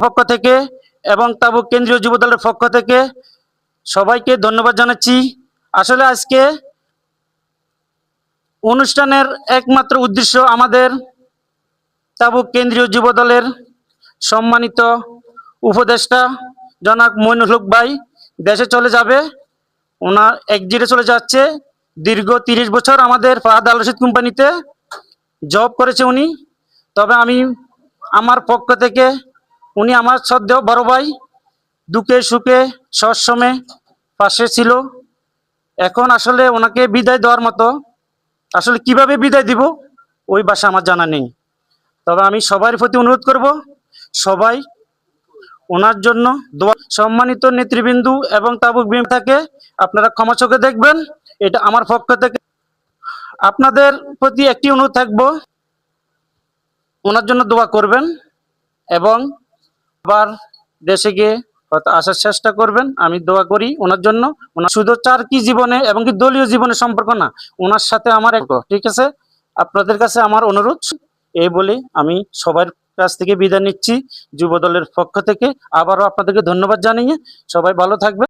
পক্ষ থেকে এবং তাবুক কেন্দ্রীয় যুব দলের পক্ষ থেকে সবাইকে ধন্যবাদ জানাচ্ছি। আসলে আজকে অনুষ্ঠানের একমাত্র উদ্দেশ্য আমাদের তাবুক কেন্দ্রীয় যুব দলের সম্মানিত উপদেষ্টা জনাক মইনুল হক ভাই দেশে চলে যাবে। ওনার একজিটে চলে যাচ্ছে। দীর্ঘ তিরিশ বছর আমাদের ফাহাদ আল রশিদ কোম্পানিতে জব করেছে উনি। তবে আমি আমার পক্ষ থেকে উনি আমার শ্রদ্ধেয় বড় ভাই, দুঃখে সুখে সবসময় পাশে ছিল। এখন আসলে ওনাকে বিদায় দেওয়ার মতো, আসলে কীভাবে বিদায় দিব, ওই ভাষা আমার জানা নেই। তবে আমি সবার প্রতি অনুরোধ করব, সবাই ওনার জন্য দোয়া, সম্মানিত নেতৃবৃন্দু এবং তাবুক বিম থাকে আপনারা ক্ষমা চোখে দেখবেন, এটা আমার পক্ষ থেকে। আপনাদের প্রতি একটি অনুরোধ থাকব, ওনার জন্য দোয়া করবেন এবং আবার দেশে গিয়ে হয়তো আসার চেষ্টা করবেন। আমি দোয়া করি ওনার জন্য। ওনার শুধু চার কি জীবনে এবং কি দলীয় জীবনে সম্পর্ক না ওনার সাথে আমার এক ঠিক আছে? আপনাদের কাছে আমার অনুরোধ এই বলে আমি সবার কাছ থেকে বিদায় নিচ্ছি যুব দলের পক্ষ থেকে। আবারও আপনাদেরকে ধন্যবাদ জানিয়ে সবাই ভালো থাকবে